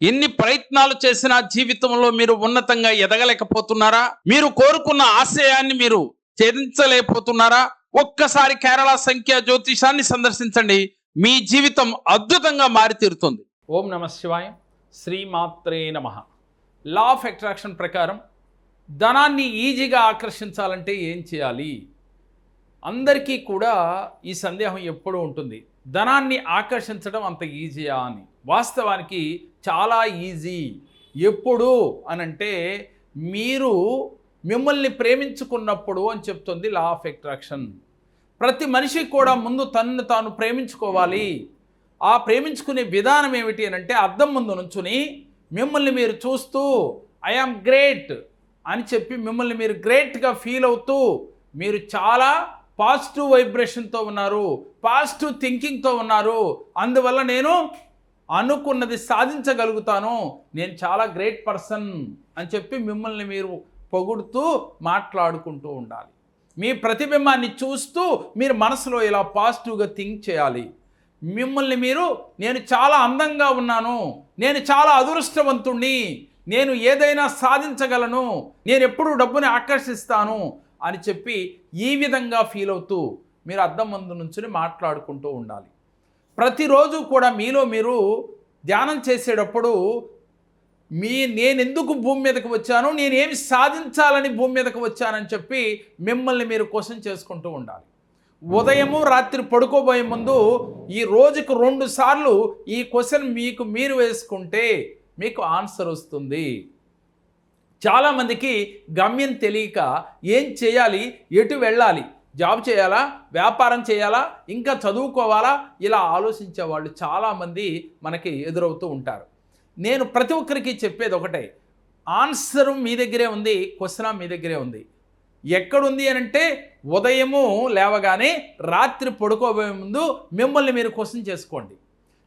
ఎన్ని ప్రయత్నాలు చేసినా జీవితంలో మీరు ఉన్నతంగా ఎదగలేకపోతున్నారా? మీరు కోరుకున్న ఆశయాన్ని మీరు ఛేదించలేకపోతున్నారా? ఒక్కసారి కేరళ సంఖ్య జ్యోతిషాన్ని సందర్శించండి. మీ జీవితం అద్భుతంగా మారి తీరుతుంది ఓం నమ శివాయ. శ్రీమాత్రే నమ. లా ఆఫ్ అట్రాక్షన్ ప్రకారం ధనాన్ని ఈజీగా ఆకర్షించాలంటే ఏం చేయాలి? అందరికీ కూడా ఈ సందేహం ఎప్పుడూ ఉంటుంది. ధనాన్ని ఆకర్షించడం అంత ఈజీయా అని. వాస్తవానికి చాలా ఈజీ. ఎప్పుడు అనంటే మీరు మిమ్మల్ని ప్రేమించుకున్నప్పుడు అని చెప్తుంది లా ఆఫ్ అట్రాక్షన్ ప్రతి మనిషి కూడా ముందు తనను తాను ప్రేమించుకోవాలి. ఆ ప్రేమించుకునే విధానం ఏమిటి అని అంటే అద్దం ముందు నుంచుని మిమ్మల్ని మీరు చూస్తూ ఐఆమ్ గ్రేట్ అని చెప్పి మిమ్మల్ని మీరు గ్రేట్గా ఫీల్ అవుతూ మీరు చాలా పాజిటివ్ వైబ్రేషన్తో ఉన్నారు పాజిటివ్ థింకింగ్తో ఉన్నారు. అందువల్ల నేను అనుకున్నది సాధించగలుగుతాను. నేను చాలా గ్రేట్ పర్సన్ అని చెప్పి మిమ్మల్ని మీరు పొగుడుతూ మాట్లాడుకుంటూ ఉండాలి. మీ ప్రతిబింబాన్ని చూస్తూ మీరు మనసులో ఇలా పాజిటివ్గా థింక్ చేయాలి. మిమ్మల్ని మీరు నేను చాలా అందంగా ఉన్నాను. నేను చాలా అదృష్టవంతుణ్ణి. నేను ఏదైనా సాధించగలను. నేను ఎప్పుడూ డబ్బుని ఆకర్షిస్తాను. అని చెప్పి ఈ విధంగా ఫీల్ అవుతూ మీరు అద్దం ముందు నుంచుని మాట్లాడుకుంటూ ఉండాలి. ప్రతిరోజు కూడా మీలో మీరు ధ్యానం చేసేటప్పుడు మీ నేను ఎందుకు భూమి మీదకు వచ్చాను నేనేమి సాధించాలని భూమి మీదకు వచ్చానని చెప్పి మిమ్మల్ని మీరు క్వశ్చన్ చేసుకుంటూ ఉండాలి. ఉదయము రాత్రి పడుకోబోయే ముందు ఈ రోజుకు రెండు సార్లు ఈ క్వశ్చన్ మీకు మీరు వేసుకుంటే మీకు ఆన్సర్ వస్తుంది. చాలామందికి గమ్యం తెలియక ఏం చేయాలి? ఎటు వెళ్ళాలి? జాబ్ చేయాలా? వ్యాపారం చేయాలా? ఇంకా చదువుకోవాలా? ఇలా ఆలోచించే వాళ్ళు చాలామంది మనకి ఎదురవుతూ ఉంటారు. నేను ప్రతి ఒక్కరికి చెప్పేది ఒకటే ఆన్సర్ మీ దగ్గరే ఉంది క్వశ్చన్ మీ దగ్గరే ఉంది. ఎక్కడుంది అని అంటే ఉదయము లేవగానే రాత్రి పడుకోబోయే ముందు మిమ్మల్ని మీరు క్వశ్చన్ చేసుకోండి.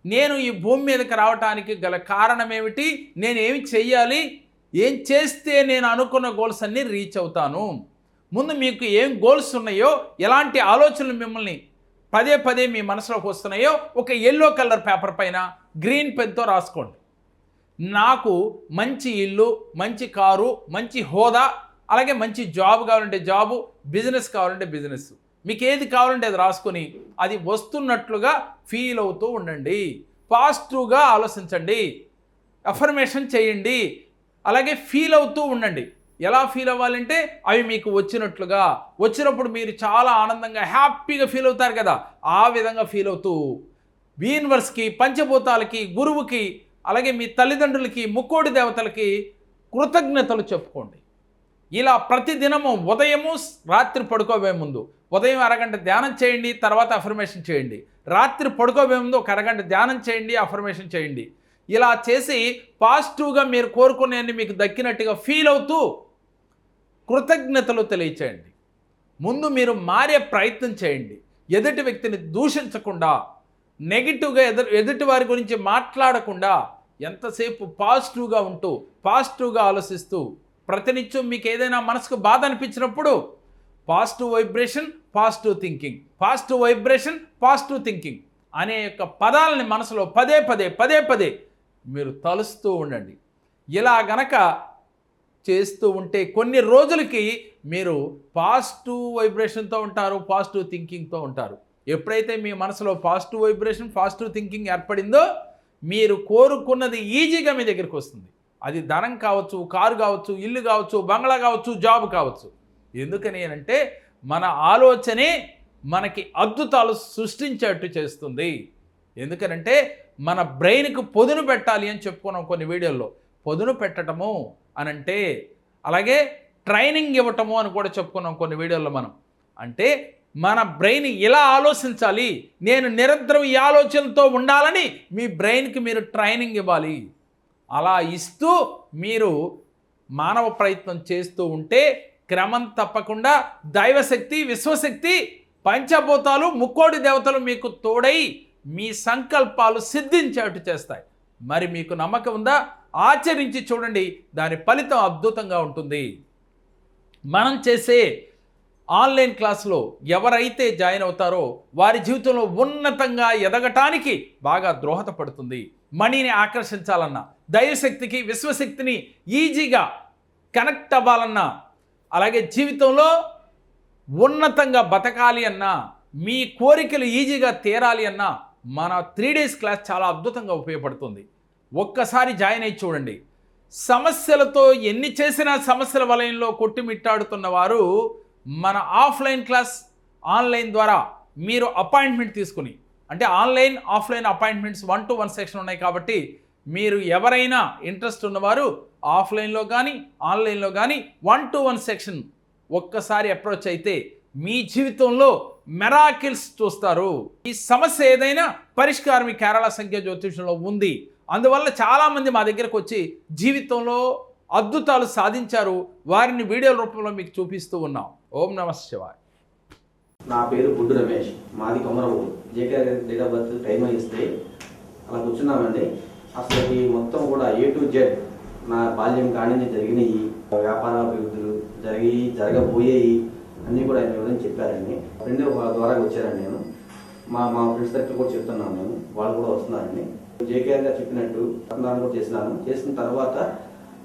నేను ఈ భూమి మీదకి రావడానికి గల కారణం ఏమిటి? నేను ఏమి చెయ్యాలి? ఏం చేస్తే నేను అనుకున్న గోల్స్ అన్నీ రీచ్ అవుతాను? ముందు మీకు ఏం గోల్స్ ఉన్నాయో ఎలాంటి ఆలోచనలు మిమ్మల్ని పదే పదే మీ మనసులోకి వస్తున్నాయో ఒక ఎల్లో కలర్ పేపర్ పైన గ్రీన్ పెన్తో రాసుకోండి. నాకు మంచి ఇల్లు మంచి కారు మంచి హోదా అలాగే మంచి జాబ్ కావాలంటే జాబు బిజినెస్ కావాలంటే బిజినెస్ మీకు ఏది కావాలంటే అది రాసుకొని అది వస్తున్నట్లుగా ఫీల్ అవుతూ ఉండండి. పాజిటివ్గా ఆలోచించండి. అఫర్మేషన్ చేయండి. అలాగే ఫీల్ అవుతూ ఉండండి. ఎలా ఫీల్ అవ్వాలంటే అవి మీకు వచ్చినట్లుగా. వచ్చినప్పుడు మీరు చాలా ఆనందంగా హ్యాపీగా ఫీల్ అవుతారు కదా. ఆ విధంగా ఫీల్ అవుతూ యూనివర్స్కి పంచభూతాలకి గురువుకి అలాగే మీ తల్లిదండ్రులకి ముక్కోడి దేవతలకి కృతజ్ఞతలు చెప్పుకోండి. ఇలా ప్రతిదినము ఉదయము రాత్రి పడుకోబోయే ముందు ఉదయం అరగంట ధ్యానం చేయండి తర్వాత అఫర్మేషన్ చేయండి. రాత్రి పడుకోబోయే ముందు ఒక అరగంట ధ్యానం చేయండి అఫర్మేషన్ చేయండి. ఇలా చేసి పాజిటివ్గా మీరు కోరుకునేది మీకు దక్కినట్టుగా ఫీల్ అవుతూ కృతజ్ఞతలు తెలియచేయండి. ముందు మీరు మారే ప్రయత్నం చేయండి. ఎదుటి వ్యక్తిని దూషించకుండా నెగిటివ్గా ఎదు ఎదుటి వారి గురించి మాట్లాడకుండా ఎంతసేపు పాజిటివ్గా ఉంటూ పాజిటివ్గా ఆలోచిస్తూ ప్రతినిత్యం మీకు ఏదైనా మనసుకు బాధ అనిపించినప్పుడు positive vibration positive thinking positive vibration positive thinking అనే యొక్క పదాలని మనసులో పదే పదే పదే పదే మీరు తలుస్తూ ఉండండి. ఇలా గనక చేస్తూ ఉంటే కొన్ని రోజులకి మీరు పాజిటివ్ వైబ్రేషన్తో ఉంటారు పాజిటివ్ థింకింగ్తో ఉంటారు. ఎప్పుడైతే మీ మనసులో పాజిటివ్ వైబ్రేషన్ పాజిటివ్ థింకింగ్ ఏర్పడిందో మీరు కోరుకున్నది ఈజీగా మీ దగ్గరికి వస్తుంది. అది ధనం కావచ్చు కారు కావచ్చు ఇల్లు కావచ్చు బంగ్లా కావచ్చు జాబ్ కావచ్చు. ఎందుకని అంటే మన ఆలోచనే మనకి అద్భుతాలు సృష్టించేట్టు చేస్తుంది. ఎందుకనంటే మన బ్రెయిన్కు పొదును పెట్టాలి అని చెప్పుకున్నాం కొన్ని వీడియోల్లో. పొదును పెట్టడము అనంటే అలాగే ట్రైనింగ్ ఇవ్వటము అని కూడా చెప్పుకున్నాం కొన్ని వీడియోల్లో మనం. అంటే మన బ్రెయిన్ ఇలా ఆలోచించాలి నేను నిరంతరం ఈ ఆలోచనతో ఉండాలని మీ బ్రెయిన్కి మీరు ట్రైనింగ్ ఇవ్వాలి. అలా ఇస్తూ మీరు మానవ ప్రయత్నం చేస్తూ ఉంటే క్రమం తప్పకుండా దైవశక్తి విశ్వశక్తి పంచభూతాలు ముక్కోడి దేవతలు మీకు తోడై మీ సంకల్పాలు సిద్ధించేట్టు చేస్తాయి. మరి మీకు నమ్మకం ఉందా? ఆచరించి చూడండి. దాని ఫలితం అద్భుతంగా ఉంటుంది. మనం చేసే ఆన్లైన్ క్లాసులో ఎవరైతే జాయిన్ అవుతారో వారి జీవితంలో ఉన్నతంగా ఎదగటానికి బాగా దోహదపడుతుంది. మనీని ఆకర్షించాలన్నా దైవశక్తికి విశ్వశక్తిని ఈజీగా కనెక్ట్ అవ్వాలన్నా అలాగే జీవితంలో ఉన్నతంగా బతకాలి అన్నా మీ కోరికలు ఈజీగా తీరాలి అన్నా మన త్రీ డేస్ క్లాస్ చాలా అద్భుతంగా ఉపయోగపడుతుంది. ఒక్కసారి జాయిన్ అయ్యి చూడండి. సమస్యలతో ఎన్ని చేసినా సమస్యల వలయంలో కొట్టుమిట్టాడుతున్న వారు మన ఆఫ్లైన్ క్లాస్ ఆన్లైన్ ద్వారా మీరు అపాయింట్మెంట్ తీసుకుని అంటే online offline appointments one to one section ఉన్నాయి కాబట్టి మీరు ఎవరైనా ఇంట్రెస్ట్ ఉన్నవారు ఆఫ్లైన్లో కానీ ఆన్లైన్లో కానీ వన్ టు వన్ సెక్షన్ ఒక్కసారి అప్రోచ్ అయితే మీ జీవితంలో మెరాకిల్స్ చూస్తారు. ఈ సమస్య ఏదైనా పరిష్కారం ఈ కేరళ సంఖ్య జ్యోతిషంలో ఉంది. అందువల్ల చాలామంది మా దగ్గరకు వచ్చి జీవితంలో అద్భుతాలు సాధించారు. వారిని వీడియో రూపంలో మీకు చూపిస్తూ ఉన్నాం. ఓం నమ శివాయ్. నా పేరు బుడ్డు రమేష్. మాది కొమరవు JK date of birth time ఇస్తే అలా కూర్చున్నామండి. అసలు ఈ మొత్తం కూడా ఏ టు జెడ్ నా బాల్యం కానీ నుంచి జరిగినాయి. వ్యాపార అభివృద్ధులు జరిగి జరగబోయేవి అన్నీ కూడా ఆయన వివరించి చెప్పారండి. ఫ్రెండ్ ద్వారా వచ్చారండి నేను. మా మా ఫ్రెండ్స్ దగ్గర కూడా చెప్తున్నాను నేను. వాళ్ళు కూడా వస్తున్నారండి. జేకేఆర్ గారు చెప్పినట్టు రత్నాలు కూడా చేసినాను చేసిన తర్వాత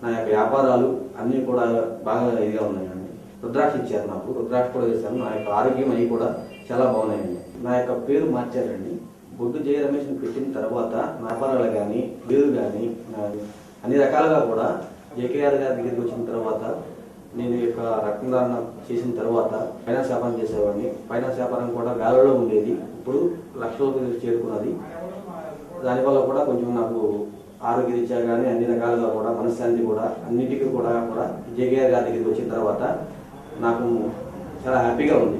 నా యొక్క వ్యాపారాలు అన్నీ కూడా బాగా ఇదిగా ఉన్నాయండి. రుద్రాక్ష ఇచ్చారు నాకు. రుద్రాక్ష కూడా వేశాను. నా యొక్క ఆరోగ్యం అవి కూడా చాలా బాగున్నాయండి. నా యొక్క పేరు మార్చారండి. బొడ్డు జయ రమేష్ పెట్టిన తర్వాత వ్యాపారాలు కానీ పేరు కానీ అన్ని రకాలుగా కూడా జేకేఆర్ గారి దగ్గరికి వచ్చిన తర్వాత నేను ఈ యొక్క రక్తదాన చేసిన తర్వాత ఫైనాన్స్ వ్యాపారం చేసేవాడిని. ఫైనాన్స్ వ్యాపారం కూడా వేలలో ఉండేది. ఇప్పుడు లక్షలకు చేరుకున్నది దానివల్ల కూడా కొంచెం నాకు ఆరోగ్య రీత్యా కానీ అన్ని రకాలుగా కూడా మనశ్శాంతి కూడా అన్నిటికీ కూడా కూడా జేకేఆర్ గారి దగ్గరికి వచ్చిన తర్వాత నాకు చాలా హ్యాపీగా ఉంది.